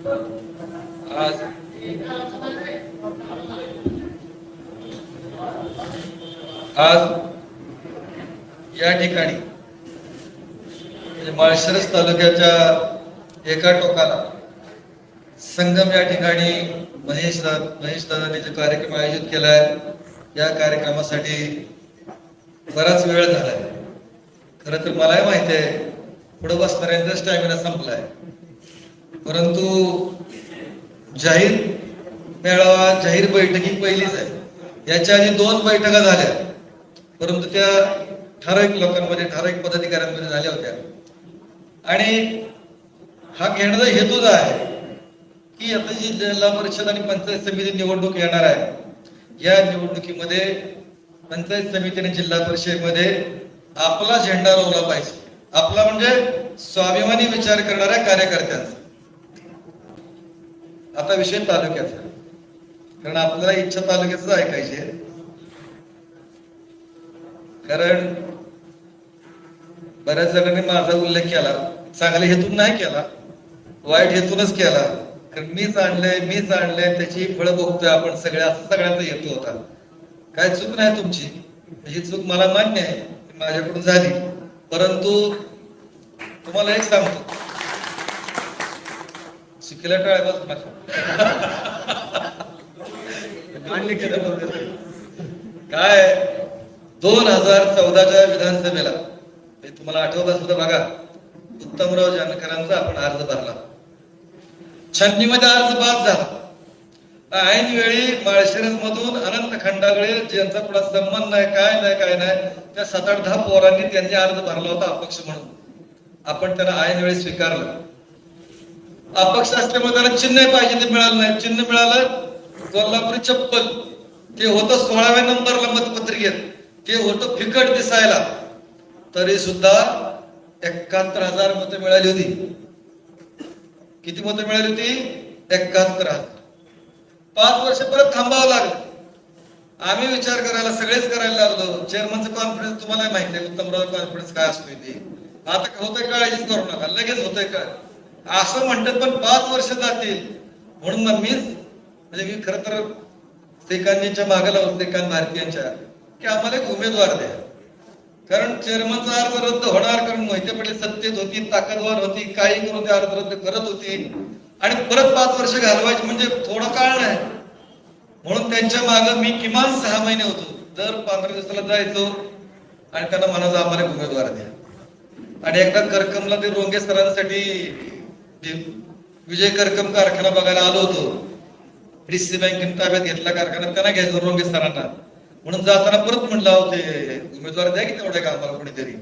आज आज या ठिकाणी म्हणजे माळशिरस तालुक्याच्या एका टोकाला संगम या ठिकाणी महेश दा महेश दादांनी जो कार्यक्रम आयोजित केला आहे या कार्यक्रमासाठी बराच वेळ झालाय. खरं तर मलाही माहिती आहे पुढे बसणाऱ्यांचा स्टॅमिना संपलाय. परंतु जाहीर मेळावा जाहीर बैठकी पहिलीच आहे. याच्या आधी दोन बैठका झाल्या. परंतु त्या ठराविक लोकांमध्ये ठराविक पदाधिकाऱ्यांमध्ये झाल्या होत्या. आणि हा घेण्याचा हेतूच आहे की आता जी जिल्हा परिषद आणि पंचायत समिती निवडणूक येणार आहे या निवडणुकीमध्ये पंचायत समिती आणि जिल्हा परिषदेमध्ये आपला झेंडा रोवला पाहिजे. आपला म्हणजे स्वाभिमानी विचार करणाऱ्या कार्यकर्त्यांचा. आता विषय तालुक्याचा. कारण आपल्याला इच्छा तालुक्याच ऐकायची आहे. कारण बऱ्याच जणांनी माझा उल्लेख केला. चांगल्या हेतून नाही केला. वाईट हेतूनच केला. कारण मीच आणलंय मीच आणलंय त्याची फळं बघतोय आपण सगळ्या असं सगळ्यांचा हेतू होता. काय चूक नाही तुमची? ही चूक मला मान्य आहे. माझ्याकडून झाली. परंतु तुम्हाला एक सांगतो. चुकीला टाळायलाच मान्य केलं काय? दोन हजार चौदाच्या विधानसभेला हे तुम्हाला आठवत असलं तर बघा उत्तमराव जानकरांचा आपण अर्ज भरला. छन्नीमध्ये अर्ज बाद झाला. ऐन वेळी माळशिरस मधून अनंत खंडागळे ज्यांचा कुणा संबंध नाही काय नाही काय नाही त्या सात आठ दहा पोरांनी त्यांनी अर्ज भरला होता अपक्ष म्हणून. आपण त्यांना ऐन वेळी स्वीकारलं. अपक्ष असल्यामुळे त्याला चिन्ह पाहिजे ते मिळालं नाही. चिन्ह मिळालं कोल्हापुरी चप्पल. ते होतं सोळाव्या नंबरला मतपत्रिकेत. ते होतं फिकट दिसायला. तरी सुद्धा एकाहत्तर हजार मतं मिळाली होती. किती मतं मिळाली होती? एकाहत्तर हजार. पाच वर्ष परत थांबावं लागलं. आम्ही विचार करायला सगळेच करायला लागलो. चेअरमनचं कॉन्फिडन्स तुम्हाला माहिती आहे. उत्तमराव कॉन्फिडन्स काय असतोय ते आता होतंय काळजीच करू नका. लगेच होतंय काय असं म्हणतात पण पाच वर्ष जातील. म्हणून मग मीच म्हणजे मी खरं तर सेकांनीच्या मागे लावून सेकान भारतीयांच्या की आम्हाला एक उमेदवार द्या. कारण चेअरमनचा अर्ज रद्द होणार कारण मोहिते पटेल सत्तेत होती ताकदवार होती काही करून ते अर्ज रद्द करत होती. आणि परत पाच वर्ष घालवायची म्हणजे थोडं काळ नाही. म्हणून त्यांच्या मागे मी किमान सहा महिने होतो. दर पंधरा दिवसाला जायचो आणि त्यांना म्हणायचं आम्हाला उमेदवार द्या. आणि एकदा करकमला ते रोंगे सरांसाठी विजय करकम कारखाना बघायला आलो होतो. डीसी बँकेने ताब्यात घेतला कारखाना त्यांना घ्यायचं रोंगे सरांना. म्हणून जाताना परत म्हणलं होते उमेदवार द्या की तेवढ्या कामाला कोणीतरी?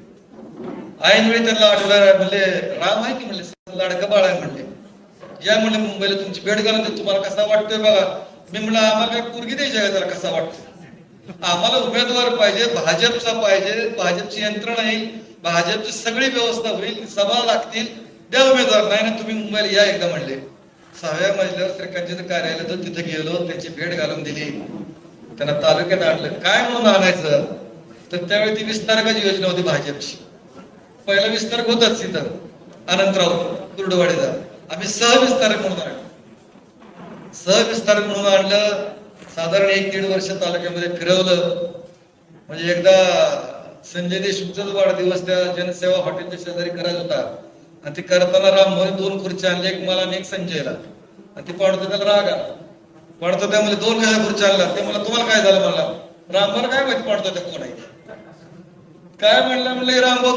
ऐन वेळी त्यांना आठवलं म्हणले राम आहे की? म्हणले लाडकं बाळ आहे. म्हणले या म्हणले मुंबईला तुमची भेट घालून तुम्हाला कसा वाटतोय बघा? मी म्हणलं आम्हाला काय पोरगी द्यायची आहे जरा कसा वाटतो आम्हाला उमेदवार पाहिजे भाजपचा पाहिजे भाजपची यंत्रणा येईल भाजपची सगळी व्यवस्था होईल सभा लागतील द्या उमेदवार नाही ना तुम्ही मुंबईला या एकदा म्हणले. सहाव्या मजल्यावर श्रीकांतचं कार्यालय तर तिथे गेलो त्यांची भेट घालून दिली. त्यांना तालुक्यात आणलं. काय म्हणून आणायचं? तर त्यावेळी ती विस्तारकाची योजना होती भाजपची. पहिला विस्तारक होताच तिथं अनंतराव दुर्डवाडीचा आम्ही सहविस्तारक म्हणून आणलं. सहविस्तारक म्हणून आणलं साधारण एक दीड वर्ष तालुक्यामध्ये फिरवलं. म्हणजे एकदा संजय देशमुखचाच वाढदिवस त्या जनसेवा हॉटेलच्या शेजारी करायचा होता. आणि ते करताना राममध्ये दोन खुर्च्या आणल्या एक मला आणि एक संजयला. आणि ते पाडतो त्याला राग आला पाडतो त्या दोन कशा खुर्च्या आणल्या ते मला तुम्हाला काय झालं मला रामभाऊ काय माहिती पाडतो त्या कोण आहे? काय म्हणलं म्हणलं रामभाऊ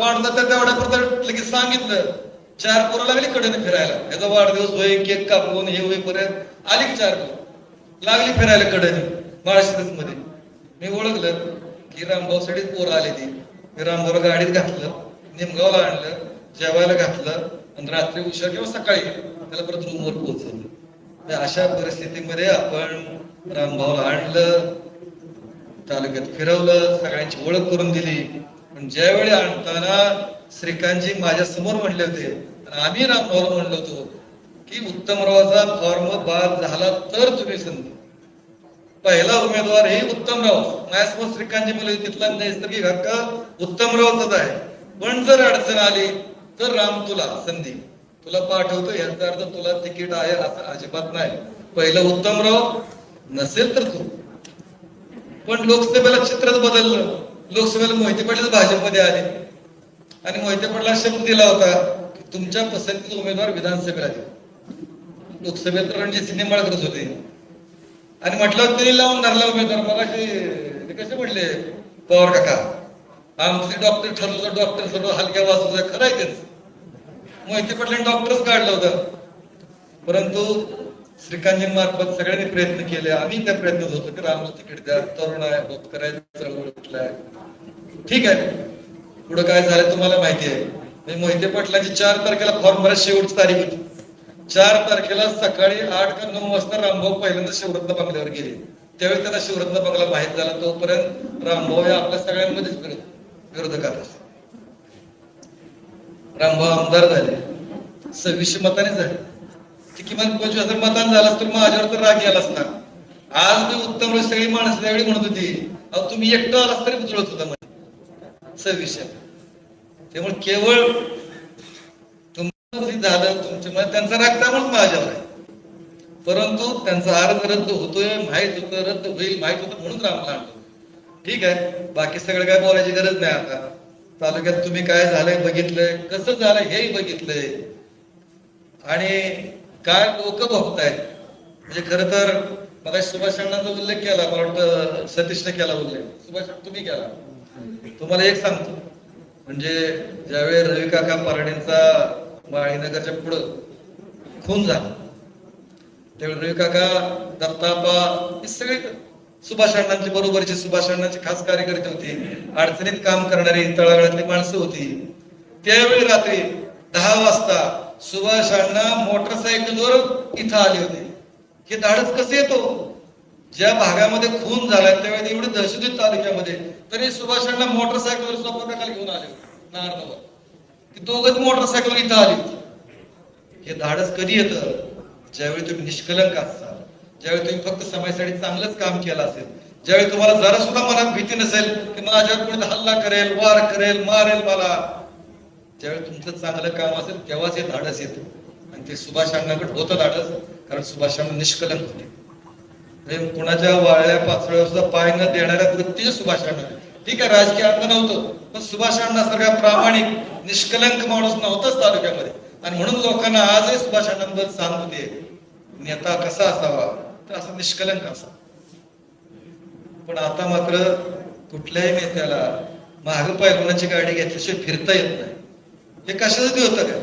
पाडतो त्या तेवढ्या पुरतं लगेच सांगितलं. चार पोरं लागली कडेने फिरायला. याचा वाढदिवस होईल केक कापून हे होईपर्यंत आली चार पोरं. लागली फिरायला कडेने महाराष्ट्रच मध्ये. मी ओळखलं की रामभाऊ साठीच पोरं आले ती. मी रामभाऊला गाडीत घातलं निमगावला आणलं. जेवायला घातलं आणि रात्री उशीर किंवा सकाळी त्याला परत रूमवर पोहोचवलं. तर अशा परिस्थितीमध्ये आपण रामभाऊला आणलं तालुक्यात फिरवलं सगळ्यांची ओळख करून दिली. पण ज्यावेळी आणताना श्रीकांतजी माझ्यासमोर म्हणले होते आणि आम्ही रामभाऊला म्हणलो होतो की उत्तमरावाचा फॉर्म बाद झाला तर तुम्ही संधी पहिला उमेदवार हे उत्तमराव माझ्यासमोर श्रीकांतजी म्हणले तिथला नैसर्गिक हक्क उत्तमरावचाच आहे. पण जर अडचण आली तर राम तुला संधी. तुला पाठवतो याचा अर्थ तुला तिकीट आहे असं अजिबात नाही. पहिलं उत्तमराव नसेल तर तू. पण लोकसभेला चित्रच बदललं. लोकसभेला मोहिते पाटील भाजपमध्ये आले. आणि मोहिते पाटला शब्द दिला होता की तुमच्या पसंतीचा उमेदवार विधानसभेला देऊ लोकसभेत तर रणजित सिंह निंबाळकरच होते. आणि म्हटलं तरी लावून धरला उमेदवार. मला ते कसे म्हटले? पवार काका. आमचे डॉक्टर ठरलं तर डॉक्टर सर्व हलक्या वाजवत खरं आहे त्यांचं. मोहिते पाटलांनी डॉक्टरच काढलं होतं परंतु श्रीकांतजी मार्फत सगळ्यांनी प्रयत्न केले. आम्ही त्या प्रयत्न होतो की रामला तिकीट द्या. तरुण आहे होत करायचं ठीक आहे. पुढे काय झालं तुम्हाला माहिती आहे. मी मोहिते पाटलांची चार तारखेला फॉर्म भरायची शेवटची तारीख होती. चार तारखेला सकाळी आठ का नऊ वाजता रामभाऊ पहिल्यांदा शिवरत्न बंगल्यावर गेले. त्यावेळी त्यांना शिवरत्न बंगला माहीत झाला. तोपर्यंत रामभाऊ हे आपल्या सगळ्यांमध्येच विरोध- विरोधकात रामभाऊ आमदार झाले. सव्वीसशे मताने झाले. ते किमान पंचवीस हजार मतान झालास तर माझ्यावर तर राग गेला असता आज मी उत्तम सगळी माणसं त्यावेळी म्हणत होती अहो तुम्ही एकटं आलास तरी उचलत होता मध्ये सव्वीसशे. त्यामुळे केवळ तुमचं झालं तुमच्या मध्ये त्यांचा राग त्यामुळे माझ्यावर आहे. परंतु त्यांचा अर्ज रद्द होतोय माहीत होतं रद्द होईल माहीत होतं म्हणून रामला आणलं. ठीक आहे. बाकी सगळं काय बोलायची गरज नाही आता. तालुक्यात तुम्ही काय झालंय बघितलंय कसं झालंय हेही बघितलंय. आणि काय लोक भोगतायत म्हणजे खर तर मला सुभाष अण्णांचा उल्लेख केला मला वाटतं सतीशने केला उल्लेख. सुभाष तुम्ही केला. तुम्हाला एक सांगतो. म्हणजे ज्यावेळी रवी काका पराडींचा माळीनगरच्या पुढं खून झाला त्यावेळी रवी काका दत्तापा हे सगळे सुभाष अण्णांची बरोबरचे सुभाष अण्णांचे खास कार्यकर्ते होते. अडचणीत काम करणारी तळागाळातली माणसं होती. त्यावेळी रात्री दहा वाजता सुभाष अण्णा मोटरसायकलवर इथं आले होते. हे धाडस कसं येतो? ज्या भागामध्ये खून झाला त्यावेळी एवढे दहशतीत तालुक्यामध्ये तरी सुभाष अण्णा मोटरसायकलवर सोपाकाला घेऊन आले होते. नारनवर ती दोघच मोटरसायकलवर इथं आली होती. हे धाडस कधी येतं? ज्यावेळी तुम्ही निष्कलंक असता. ज्यावेळी तुम्ही फक्त समाजासाठी चांगलंच काम केलं असेल ज्यावेळी तुम्हाला जरा सुद्धा मनात भीती नसेल की माझ्यावर कोणी हल्ला करेल वार करेल मारेल मला ज्यावेळी तुमचं चांगलं काम असेल तेव्हाच हे धाडस येतं. आणि ते सुभाष होतं धाडस कारण सुभाषांना निष्कलन निष्कलंक होते. म्हणजे कुणाच्या वाळल्या पाचव्या सुद्धा पाय न देणाऱ्या वृत्तीचे सुभाष ठीक आहे राजकीय अर्थ नव्हतं पण सुभाषांना सगळ्या प्रामाणिक निष्कलंक माणूस नव्हताच तालुक्यामध्ये. आणि म्हणून लोकांना आजही सुभाषांना अण्णांबद्दल सांग नेता कसा असावा? तर असा निष्कलंक असा पण आता मात्र कुठल्याही नेत्याला महाग पैलवानाची गाडी घेतल्याशिवाय फिरता येत नाही. हे कशासाठी होतं का?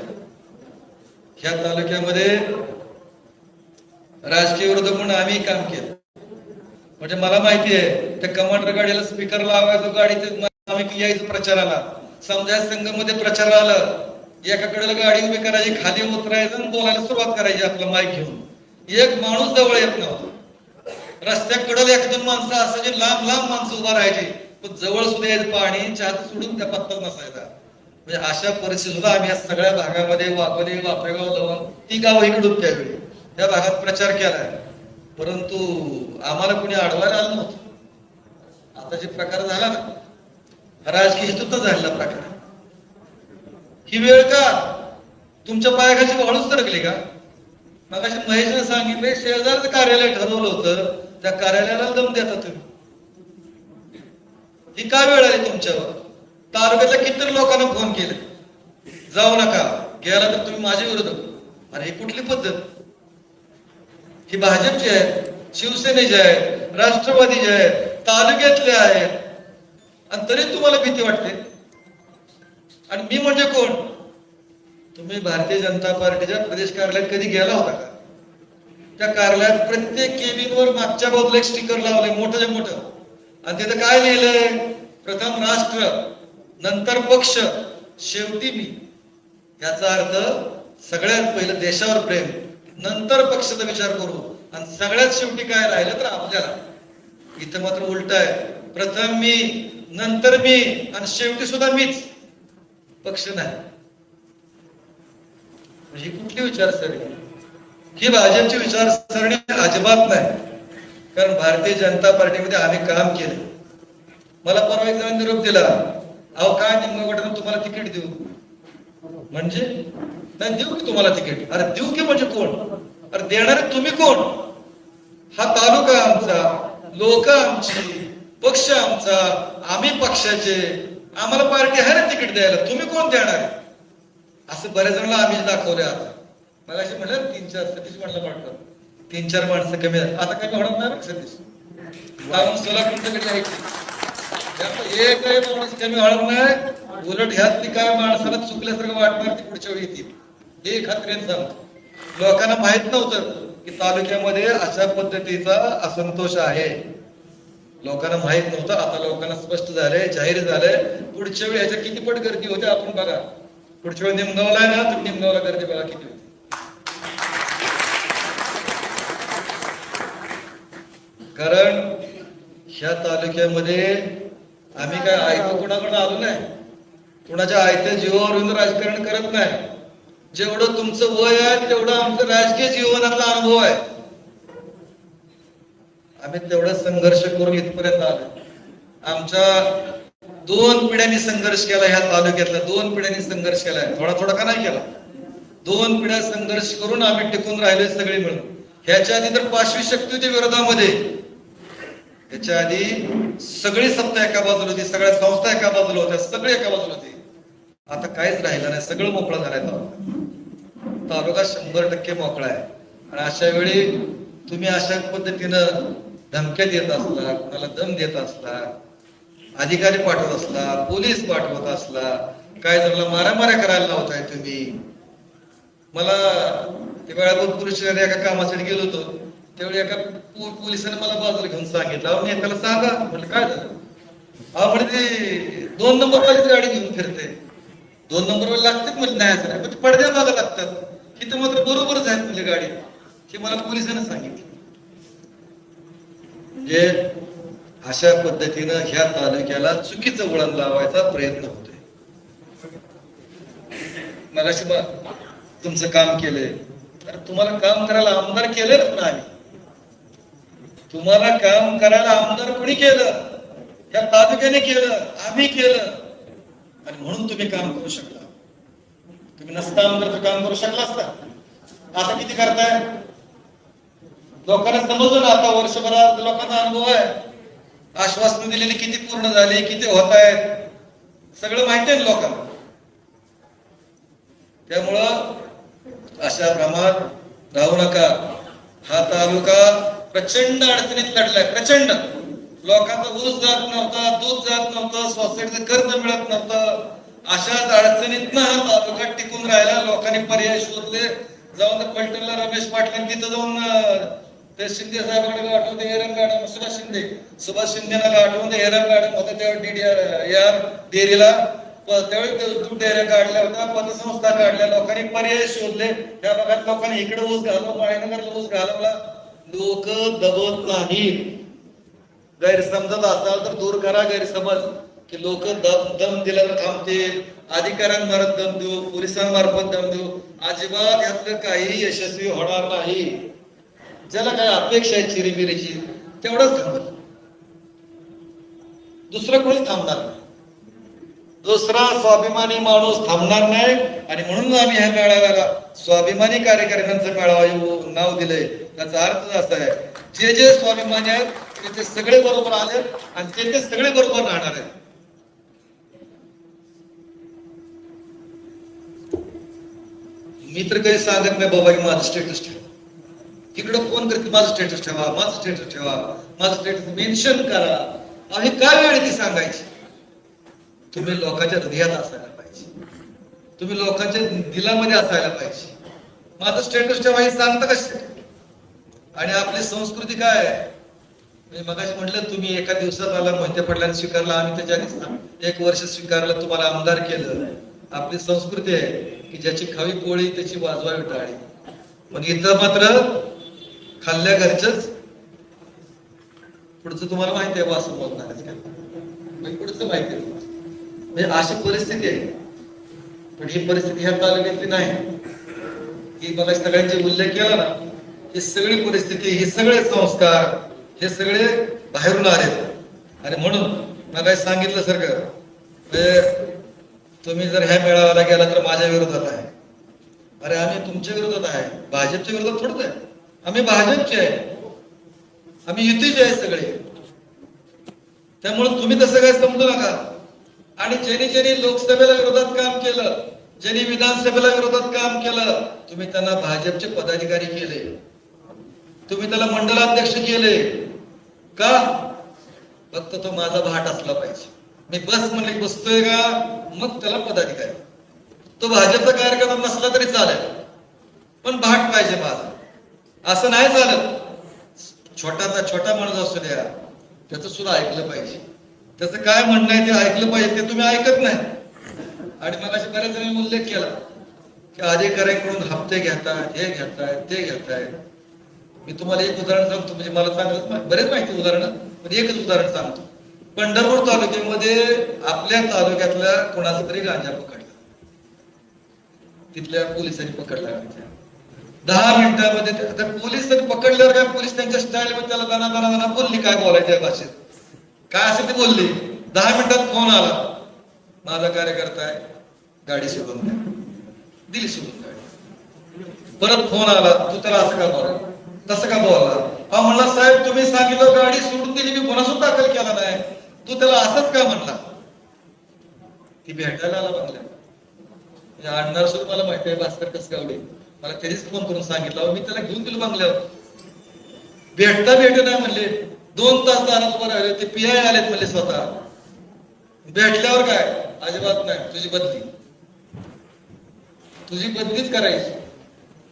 ह्या तालुक्यामध्ये राजकीय विरोधक म्हणून आम्ही काम केलं. म्हणजे मला माहिती आहे त्या कमांडर गाडीला स्पीकर लावायचो गाडी आम्ही यायचं प्रचाराला. समजा संघमध्ये प्रचार आलं एकाकडे गाडी उभी करायची खाली उतरायचं आणि बोलायला सुरुवात करायची आपलं माईक घेऊन. एक माणूस जवळ येत नव्हता. रस्त्याकडे एक दोन माणसं असायची लांब लांब माणसं उभा राहायची. पण जवळ सुद्धा यायचं पाणी चहा सोडून त्या पत्ता नसायचा. म्हणजे अशा परिस्थिती सुद्धा आम्ही या सगळ्या भागामध्ये वाकोली वापेगाव जाऊन ती गाव इकडून त्यावेळी. त्या भागात प्रचार केलाय. परंतु आम्हाला कोणी अडवायला आलं नव्हतं. आता जे प्रकार झाला ना राजकीय हेतूत झालेला प्रकार. ही वेळ का? तुमच्या पायाखाली वाळूच सरकली का? मग अशा महेशने सांगितले शेजारचं कार्यालय ठरवलं होतं. त्या कार्यालयाला दम देता तुम्ही. ही काय वेळ आली तुमच्यावर? तालुक्यातल्या किती लोकांना फोन केले. जाऊ नका. गेला तर तुम्ही माझ्या विरोधक आणि ही कुठली पद्धत? ही भाजपची आहे शिवसेनेची आहे राष्ट्रवादीची आहे तालुक्यातले आहेत. आणि तरी तुम्हाला भीती वाटते. आणि मी म्हणजे कोण? तुम्ही भारतीय जनता पार्टीच्या प्रदेश कार्यालयात कधी गेला होता का? त्या कार्यालयात प्रत्येक केबिनवर मागच्या बाजूला एक स्टिकर लावलंय मोठं मोठं. आणि तिथं काय लिहिलंय? प्रथम राष्ट्र नंतर पक्ष शेवटी मी. याचा अर्थ सगळ्यात पहिलं देशावर प्रेम नंतर पक्षाचा विचार करू. आणि सगळ्यात शेवटी काय राहिलं तर आपल्याला. इथं मात्र उलट आहे. प्रथम मी नंतर मी आणि शेवटी सुद्धा मीच. पक्ष नाही. म्हणजे कुठली विचारसरणी? ही भाजपची विचारसरणी अजिबात नाही. कारण भारतीय जनता पार्टीमध्ये आम्ही काम केले. मला परवा एक जण निरोप दिला. अहो काय निम्म गटानं तुम्हाला तिकीट देऊ. म्हणजे? नाही देऊ की तुम्हाला तिकीट? अरे देऊ की म्हणजे कोण? अरे देणारे तुम्ही कोण? हा तालुका आमचा लोक आमची पक्ष आमचा आम्ही पक्षाचे. आम्हाला पार्टी आहे ना तिकीट द्यायला? तुम्ही कोण देणार आहे? असं बऱ्याच जणांना आम्ही दाखवले आता. मग असे म्हणलं तीन चार सतीश म्हणलं वाटतं. तीन चार माणसं कमी आहेत. आता कमी होणार नाही बरं सतीश. कारण सोलापूरच्याकडे यायची एक माणूस कमी होणार नाही. उलट ह्यात ती काय माणसाला चुकल्यासारखं वाटणार ती पुढच्या वेळी येतील हे खात्रीने सांगतो लोकांना माहीत नव्हतं की तालुक्यामध्ये अशा पद्धतीचा असंतोष आहे. लोकांना माहीत नव्हतं. आता लोकांना स्पष्ट झालंय जाहीर झालंय. पुढच्या वेळी ह्याच्या किती पट गर्दी होते आपण बघा. पुढच्या वेळी निमगावला आहे ना तुम्ही निमगावला गर्दी बघा किती होती. कारण ह्या तालुक्यामध्ये आम्ही काय आयतं कोणाकडे आलो नाही. कुणाच्या आयत्या जीवावरून राजकारण करत नाही. जेवढं तुमचं वय आहे तेवढं आमचं राजकीय जीवनातला अनुभव आहे. आम्ही तेवढा संघर्ष करून इथपर्यंत आलो आमच्या दोन पिढ्यांनी संघर्ष केला ह्या तालुक्यातला दोन पिढ्यांनी संघर्ष केलाय थोडा थोडा का नाही केला? दोन पिढ्या संघर्ष करून आम्ही टिकून राहिलोय सगळे मिळून. ह्याच्या आधी तर पाचवी शक्ती होती विरोधामध्ये. ह्याच्या आधी सगळी सत्ता एका बाजूला होती सगळ्या संस्था एका बाजूला होत्या सगळे एका बाजूला होते. आता काहीच राहिलं नाही सगळं मोकळा झालाय तालुका. तालुका शंभर टक्के मोकळा आहे. आणि अशा वेळी तुम्ही अशा पद्धतीनं धमक्या देत असला कुणाला दम देत असला अधिकारी पाठवत असला पोलीस पाठवत असला काय जणांना मारामाऱ्या करायला लावताय तुम्ही. मला ते वेळापूर पोलीस एका कामासाठी गेलो होतो. त्यावेळी एका पो- पोलिसाने मला बाजूला घेऊन सांगितलं अहो मी एकाला सांगा. म्हटलं काय झालं? म्हणजे ते दोन नंबर वालीच गाडी घेऊन फिरते. दोन नंबरवर लागतात? म्हणजे नाही असं नाही. पण ते पडद्या मागं लागतात. इथं मात्र बरोबरच आहेत म्हणजे गाडी. हे मला पोलिसांना सांगितलं. म्हणजे अशा पद्धतीनं ह्या तालुक्याला चुकीचं वळण लावायचा प्रयत्न होतोय. मगाशी मग तुमचं काम केलंय. तर तुम्हाला काम करायला आमदार केलं ना आम्ही. तुम्हाला काम करायला आमदार कोणी केलं? या तालुक्याने केलं आम्ही केलं. आणि म्हणून तुम्ही काम करू शकला. तुम्ही नसता आमदारचं काम करू शकला असता. आता किती करताय? लोकांना समजलं ना आता वर्षभरात लोकांचा अनुभव आहे. आश्वासन दिलेली किती पूर्ण झाले किती होत आहेत सगळं माहिती आहे ना लोकांना. त्यामुळं अशा भ्रमात राहू नका. हा तालुका प्रचंड अडचणीत लढलाय प्रचंड. लोकांचा ऊस जात नव्हता दूध जात नव्हतं सोसायटीचं कर्ज मिळत नव्हतं. अशाच अडचणीतनं हा तालुका टिकून राहिला लोकांनी पर्याय शोधले. जाऊन त्या पलटणला रमेश पाटलांनी तिथं जाऊन ते शिंदे साहेबांकडे आठवते ते गार्डन सुभाष शिंदे सुभाष शिंदेला आठवते ते एरन गार्डन होतं तेव्हा डीडीआर यार डेअरीला त्यावेळी दूध डेअऱ्या काढल्या होत्या पतसंस्था काढल्या लोकांनी पर्याय शोधले. त्या भागात लोकांनी इकडे ऊस घालवला माळीनगरला ऊस घालवला. लोक दबत नाही गैरसमजत असाल तर दूर करा गैरसमज. की लोक दम दम दिल्यावर थांबतील. अधिकाऱ्यांमार्फत दम देऊ पोलिसांमार्फत दम देऊ. अजिबात यातलं काही यशस्वी होणार नाही. ज्याला काय अपेक्षा आहे चिरीबिरीची तेवढंच थांबत दुसरं कोणी थांबणार नाही. दुसरा स्वाभिमानी माणूस थांबणार नाही आणि म्हणून आम्ही ह्या मेळाव्याला स्वाभिमानी कार्यकर्त्यांचा मेळावा येऊ- नाव दिलंय. त्याचा अर्थ असा आहे जे जे स्वाभिमानी आहेत ते ते सगळे बरोबर आले आणि ते ते सगळे बरोबर राहणार आहेत. मी तर काही सांगत नाही बाबा की माझं स्टेटस ठेव तिकडं फोन करते माझं स्टेटस ठेवा माझं स्टेटस ठेवा माझं स्टेटस मेन्शन करा. आणि काय वेळ आहे ती सांगायची? तुम्ही लोकांच्या हृदयात असायला पाहिजे. तुम्ही लोकांच्या दिलामध्ये असायला पाहिजे. माझं स्टेटस ठेवा हे सांगता कसे? आणि आपली संस्कृती काय आहे? मी मगाशी म्हटलं तुम्ही एका दिवसात आला मोहिते पडल्याने स्वीकारला आम्ही त्याच्या एक वर्ष स्वीकारलं तुम्हाला आमदार केलं. आपली संस्कृती आहे की ज्याची खावी पोळी त्याची वाजवावी टाळी पण इथं मात्र खाल्ल्या घरचंच पुढचं तुम्हाला माहिती आहे वासू बोलणार म्हणजे पुढचं माहिती आहे. म्हणजे अशी परिस्थिती आहे. पण ही परिस्थिती ह्या तालुक्यातली नाही. ही मला सगळ्यांचे उल्लेख केला ना ही सगळी परिस्थिती ही सगळे संस्कार हे सगळे बाहेरून आले. आणि म्हणून मला सांगितलं सर तुम्ही जर ह्या मेळाव्याला गेला तर माझ्या विरोधात आहे. अरे आम्ही तुमच्या विरोधात आहे. भाजपच्या विरोधात थोडंच आहे. आम्ही भाजपचे आहे. आम्ही युतीचे आहे सगळे. त्यामुळे तुम्ही तसं काय समजू नका. आणि ज्यांनी ज्यांनी लोकसभेला विरोधात काम केलं ज्यांनी विधानसभेला विरोधात काम केलं तुम्ही त्यांना भाजपचे पदाधिकारी केले. तुम्ही त्याला मंडलाध्यक्ष केले. का? फक्त तो माझा भाट असला पाहिजे. मी बस म्हणले बसतोय का? मग त्याला पदाधिकारी. तो भाजपचा कार्यक्रम नसला तरी चालेल. पण भाट पाहिजे माझा. असं नाही चालत छोटाचा छोटा माणूस असू द्या. त्याचं सुद्धा ऐकलं पाहिजे. त्याचं काय म्हणणं आहे ते ऐकलं पाहिजे ते तुम्ही ऐकत नाही. आणि मग असे बऱ्याच जणांनी उल्लेख केला की अधिकाऱ्यांकडून हप्ते घेतात हे घेतायत ते घेतायत मी तुम्हाला एक उदाहरण सांगतो म्हणजे मला चांगलं बरेच माहिती उदाहरण पण एकच उदाहरण सांगतो. पंढरपूर तालुक्यामध्ये आपल्या तालुक्यातल्या कोणाचा तरी गांजा पकडला. तिथल्या पोलिसांनी पकडला गांजा. दहा मिनिटामध्ये ते- पोलीस पोलिसांनी पकडल्यावर काय पोलीस त्यांच्या स्टाईल मध्ये त्याला दाना दाना दाना बोलली काय बोलायच्या भाषेत? काय असेल ते बोलली? दहा मिनिटात फोन आला. माझा कार्यकर्ता आहे गाडी सोडून द्या. दिली सोडून गाडी. परत फोन आला तू त्याला असं का बोला तसं का बोलला? हा म्हणला साहेब तुम्ही सांगितलं गाडी सोडून दिली मी गुन्हा सुद्धा दाखल केला नाही. तू त्याला असंच का म्हणला? ती भेटायला आला बंगल्या म्हणजे आणणार सुद्धा मला माहिती आहे भास्कर आवडेल मला त्यानेच फोन करून सांगितलं. मी त्याला घेऊन गेलो बंगल्यावर. भेटता भेट नाही म्हणले. दोन तास दारात उभं राहिले ते पी आलेत म्हणले स्वतः. भेटल्यावर काय? अजिबात नाही. तुझी बदली. तुझी बदलीच करायची.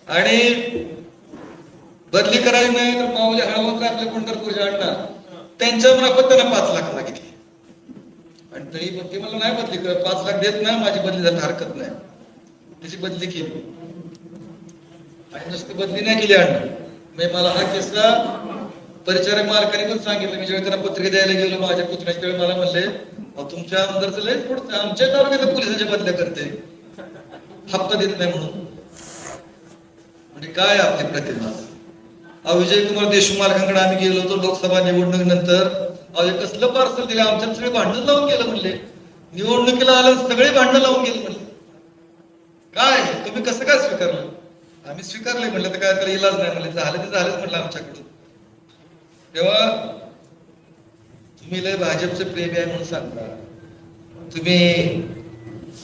आणि बदली करायची नाही तर पावले हळवत आपले पंढरपूरच्या आणणार त्यांच्या मार्फत त्यांना पाच लाख मागितले. आणि तरी पण ते मला नाही बदली कर पाच लाख देत नाही. माझी बदली झाली हरकत नाही. त्याची बदली केली. आणि नुसती बदली नाही केली अण्णा म्हणजे मला हा किस्सा परिचारक मालकाने पण सांगितलं. मी ज्यावेळी त्यांना पत्रिका द्यायला गेलो माझ्या पुतण्याच्या वेळी मला म्हणले तुमच्या आमदारचं लय पुढचं आमच्या तालुक्यात पोलिसांच्या बदल्या करते. हप्ता देत नाही म्हणून. म्हणजे काय आपली प्रतिमा? अविजय कुमार देशमुख मालकांकडे आम्ही गेलो होतो लोकसभा निवडणूक नंतर. अहो कसलं पार्सल दिलं? आमच्या सगळे भांडण लावून गेलं म्हणले. निवडणुकीला आलं सगळे भांडण लावून गेलं म्हणले. काय तुम्ही कसं काय स्वीकारलं? आम्ही स्वीकारले म्हटलं तर काय त्याला इलाज नाही म्हणले झालं ते झालंच म्हटलं आमच्याकडून. तेव्हा तुम्ही लय भाजपचे प्रेमी आहे म्हणून सांगता. तुम्ही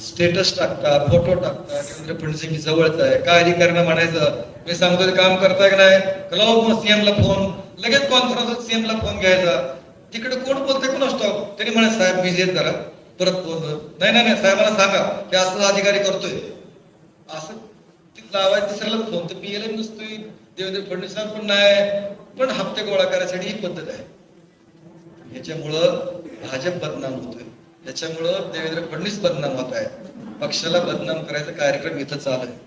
स्टेटस टाकता फोटो टाकता देवेंद्र फडणवीस जवळच आहे. काय अधिकाऱ्यांना म्हणायचं? मी सांगतो काम करताय का नाही? कलाव मग सीएम ला फोन लगेच कॉन्फरन्स सीएम ला फोन घ्यायचा. तिकडे कोण बोलतोय कोण असतो? त्यांनी म्हणा साहेब मी येत जरा. परत फोन नाही नाही नाही साहेबांना सांगा. की असं अधिकारी करतोय. असं? ते दुसऱ्याला फोन तर पीएलएम नसतोय. देवेंद्र फडणवीस पण नाही. पण हप्ते गोळा करायसाठी ही पद्धत आहे. याच्यामुळं भाजप बदनाम होतोय. त्याच्यामुळं देवेंद्र फडणवीस बदनाम होत आहे पक्षाला बदनाम करायचा कार्यक्रम इथं चालू आहे.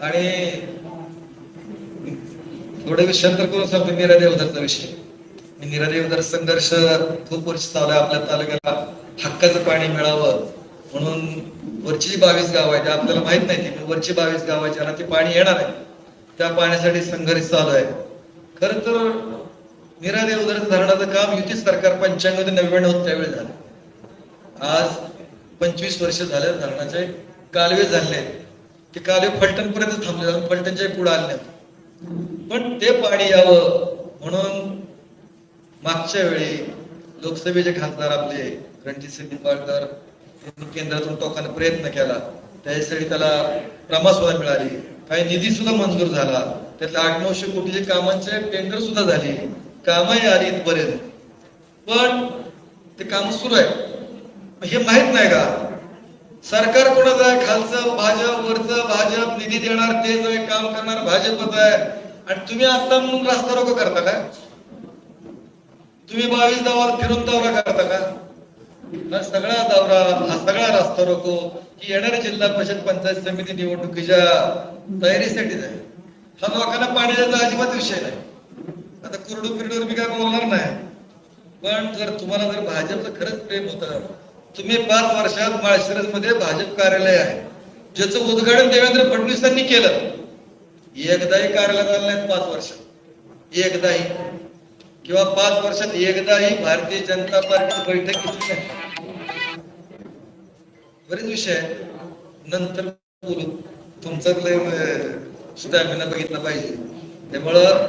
आणि थोडे विषयांतर करून सांगतो मीरा देवदारचा विषय. मी नीरा देवदार संघर्ष खूप वर्ष चालू आहे आपल्या तालुक्याला. हक्काचं पाणी मिळावं. म्हणून वरची बावीस गाव आहे ते आपल्याला माहीत नाही ती वरची बावीस गाव आहे ते पाणी येणार आहे त्या पाण्यासाठी संघर्ष चालू आहे. खर तर नीरा देवधर धरणाचं काम युती सरकार पंच्याण्णव ते नव्याण्णव त्यावेळी झालं. आज पंचवीस वर्ष झाले धरणाचे कालवे झाले. ते कालवे फलटणपर्यंत थांबले अजून फलटणच्या पुढे आले पण ते पाणी यावं म्हणून मागच्या वेळी लोकसभेचे खासदार आपले रणजित निंबाळकर त्यांनी केंद्रातून टोकाने प्रयत्न केला. त्याच्यासाठी त्याला रमा सुद्धा मिळाली. काही निधी सुद्धा मंजूर झाला. त्यातल्या आठ नऊशे कोटीचे कामांचे टेंडर सुद्धा झाली. कामही आली इथपर्यंत. पण ते काम सुरू आहे हे माहीत नाही का? सरकार कोणाचं आहे? खालचं भाजप वरचं भाजप निधी देणार तेच आहे काम करणार भाजपच आहे. आणि तुम्ही आता म्हणून रस्ता रोको करता का? तुम्ही बावीस दौरा फिरून दौरा करता का? हा सगळा दौरा हा सगळा रस्ता रोको ही येणाऱ्या जिल्हा परिषद पंचायत समिती निवडणुकीच्या तयारीसाठीच आहे. हा लोकांना पाणी द्यायचा अजिबात विषय नाही. आता कुरडू फिरडूर मी काय बोलणार नाही. पण जर तुम्हाला जर भाजपचं खरंच प्रेम होतं तुम्ही पाच वर्षात माळशिरसमध्ये भाजप कार्यालय आहे ज्याचं उद्घाटन देवेंद्र फडणवीसांनी केलं. एकदाही कार्यालय झालं नाहीत पाच वर्षात. एकदाही. किंवा पाच वर्षात एकदाही भारतीय जनता पार्टी बैठक घेतली नाही. बरेच विषय नंतर बोलू. तुमचं स्टॅमिना बघितला पाहिजे. त्यामुळं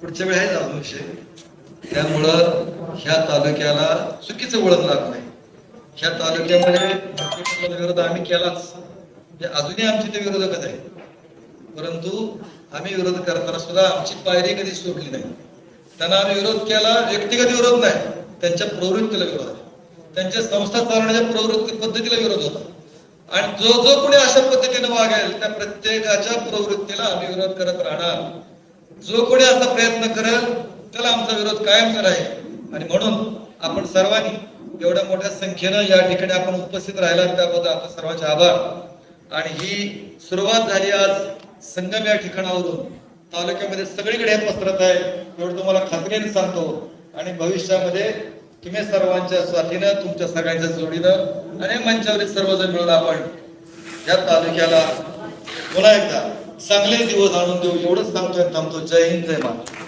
पुढच्या वेळ आहेच अजून विषय. त्यामुळं ह्या तालुक्याला चुकीचं वळण लागलं ह्या तालुक्यामध्ये विरोध आम्ही केलाच. म्हणजे अजूनही आमचे ते विरोधकच आहे परंतु आम्ही विरोध करताना सुद्धा आमची पायरी कधी सोडली नाही. त्यांना आम्ही विरोध केला व्यक्तिगत विरोध नाही. त्यांच्या प्रवृत्तीला विरोध आहे. त्यांच्या संस्था चालवण्याच्या प्रवृत्ती पद्धतीला विरोध होता. आणि जो जो कोणी अशा पद्धतीने वागेल त्या प्रत्येकाच्या प्रवृत्तीला आम्ही विरोध करत राहणार. जो कोणी असा प्रयत्न करेल त्याला आमचा विरोध कायम राहील. आणि म्हणून आपण सर्वांनी एवढ्या मोठ्या संख्येनं या ठिकाणी आपण उपस्थित राहिला त्याबद्दल आपण सर्वांचे आभार. आणि ही सुरुवात झाली आज संगम या ठिकाणावरून. तालुक्यामध्ये सगळीकडे पसरत आहे. एवढं तुम्हाला खात्रीने सांगतो. आणि भविष्यामध्ये तुम्ही सर्वांच्या साथीनं तुमच्या सगळ्यांच्या जोडीनं आणि मंचावरील सर्वजण मिळून आपण या तालुक्याला पुन्हा एकदा चांगले दिवस आणून देऊ. एवढंच सांगतोय थांबतो. जय हिंद जय महाराज